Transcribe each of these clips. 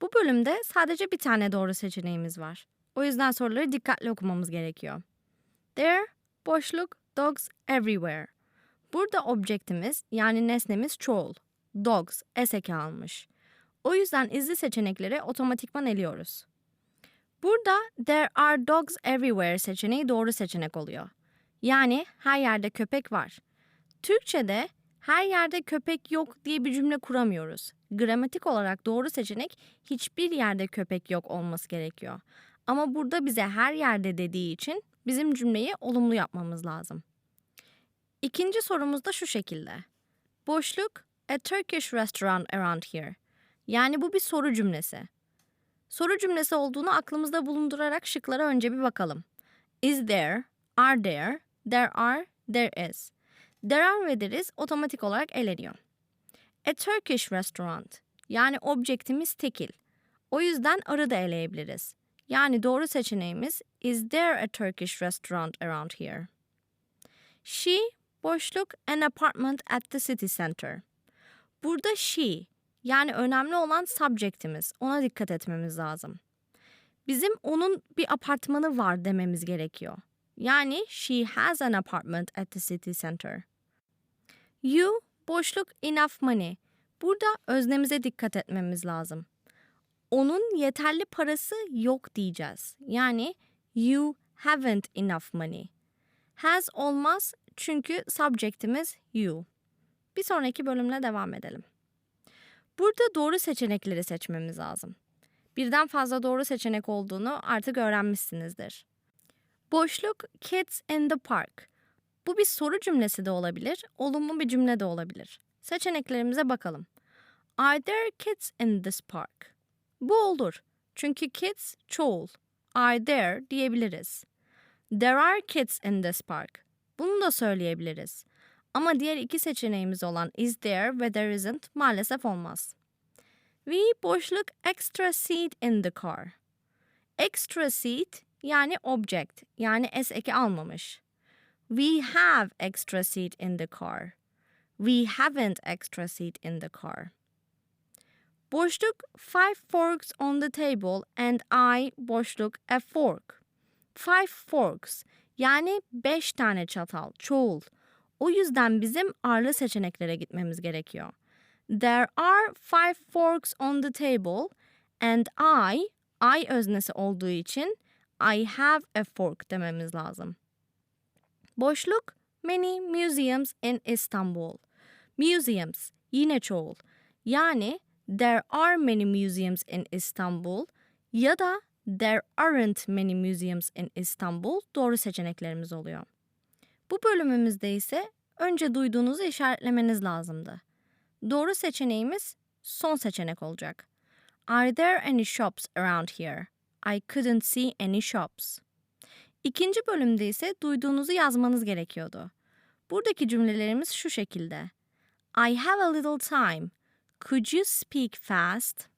Bu bölümde sadece bir tane doğru seçeneğimiz var. O yüzden soruları dikkatli okumamız gerekiyor. There, boşluk, dogs everywhere. Burada objektimiz yani nesnemiz çoğul. Dogs, s eki almış. O yüzden izli seçenekleri otomatikman eliyoruz. Burada there are dogs everywhere seçeneği doğru seçenek oluyor. Yani her yerde köpek var. Türkçe'de her yerde köpek yok diye bir cümle kuramıyoruz. Gramatik olarak doğru seçenek hiçbir yerde köpek yok olması gerekiyor. Ama burada bize her yerde dediği için bizim cümleyi olumlu yapmamız lazım. İkinci sorumuz da şu şekilde. Boşluk a Turkish restaurant around here. Yani bu bir soru cümlesi. Soru cümlesi olduğunu aklımızda bulundurarak şıklara önce bir bakalım. Is there, are there, there are, there is. There are ve is otomatik olarak eleniyor. A Turkish restaurant yani objektimiz tekil. O yüzden arı da eleyebiliriz. Yani doğru seçeneğimiz is there a Turkish restaurant around here? She boşluk an apartment at the city center. Burada she yani önemli olan subjectimiz. Ona dikkat etmemiz lazım. Bizim onun bir apartmanı var dememiz gerekiyor. Yani she has an apartment at the city center. You boşluk enough money. Burada öznemize dikkat etmemiz lazım. Onun yeterli parası yok diyeceğiz. Yani you haven't enough money. Has olmaz çünkü subjectimiz you. Bir sonraki bölümle devam edelim. Burada doğru seçenekleri seçmemiz lazım. Birden fazla doğru seçenek olduğunu artık öğrenmişsinizdir. Boşluk kids in the park. Bu bir soru cümlesi de olabilir, olumlu bir cümle de olabilir. Seçeneklerimize bakalım. Are there kids in this park? Bu olur. Çünkü kids çoğul. Are there diyebiliriz. There are kids in this park. Bunu da söyleyebiliriz. Ama diğer iki seçeneğimiz olan is there ve there isn't maalesef olmaz. We boşluk extra seat in the car. Extra seat yani object yani s eki almamış. We have extra seat in the car. We haven't extra seat in the car. Boşluk five forks on the table and I boşluk a fork. Five forks yani beş tane çatal çoğul. O yüzden bizim arlı seçeneklere gitmemiz gerekiyor. There are five forks on the table and I, I öznesi olduğu için I have a fork dememiz lazım. Boşluk many museums in Istanbul. Museums yine çoğul. Yani there are many museums in Istanbul ya da there aren't many museums in Istanbul doğru seçeneklerimiz oluyor. Bu bölümümüzde ise önce duyduğunuzu işaretlemeniz lazımdı. Doğru seçeneğimiz son seçenek olacak. Are there any shops around here? I couldn't see any shops. İkinci bölümde ise duyduğunuzu yazmanız gerekiyordu. Buradaki cümlelerimiz şu şekilde. I have a little time. Could you speak fast?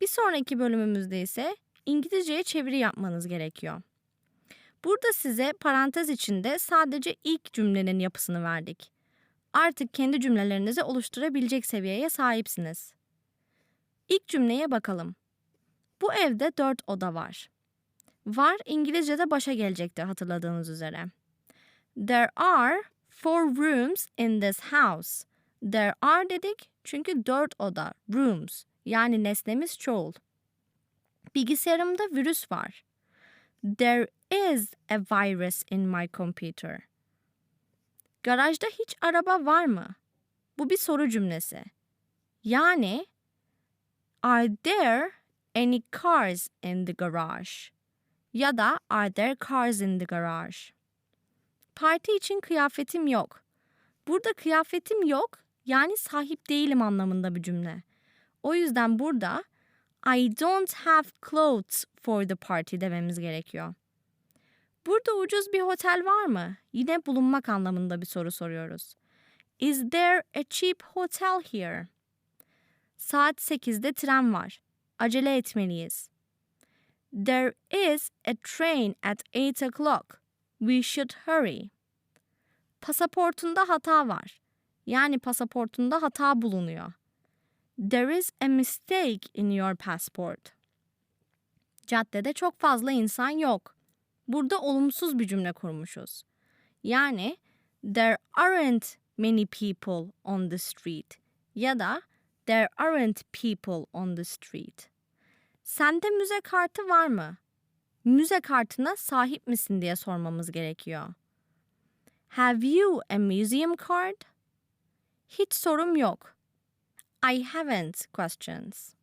Bir sonraki bölümümüzde ise İngilizceye çeviri yapmanız gerekiyor. Burada size parantez içinde sadece ilk cümlenin yapısını verdik. Artık kendi cümlelerinizi oluşturabilecek seviyeye sahipsiniz. İlk cümleye bakalım. Bu evde dört oda var. Var İngilizce'de başa gelecekti hatırladığınız üzere. There are four rooms in this house. There are dedik çünkü dört oda, rooms yani nesnemiz çoğul. Bilgisayarımda virüs var. There is a virus in my computer. Garajda hiç araba var mı? Bu bir soru cümlesi. Yani Are there any cars in the garage? Ya da Are there cars in the garage? Parti için kıyafetim yok. Burada kıyafetim yok yani sahip değilim anlamında bir cümle. O yüzden burada I don't have clothes for the party dememiz gerekiyor. Burada ucuz bir otel var mı? Yine bulunmak anlamında bir soru soruyoruz. Is there a cheap hotel here? Saat 8'de tren var. Acele etmeliyiz. There is a train at 8 o'clock. We should hurry. Pasaportunda hata var. Yani pasaportunda hata bulunuyor. There is a mistake in your passport. Caddede çok fazla insan yok. Burada olumsuz bir cümle kurmuşuz. Yani there aren't many people on the street ya da there aren't people on the street. Sende müze kartı var mı? Müze kartına sahip misin diye sormamız gerekiyor. Have you a museum card? Hiç sorum yok. I haven't questions.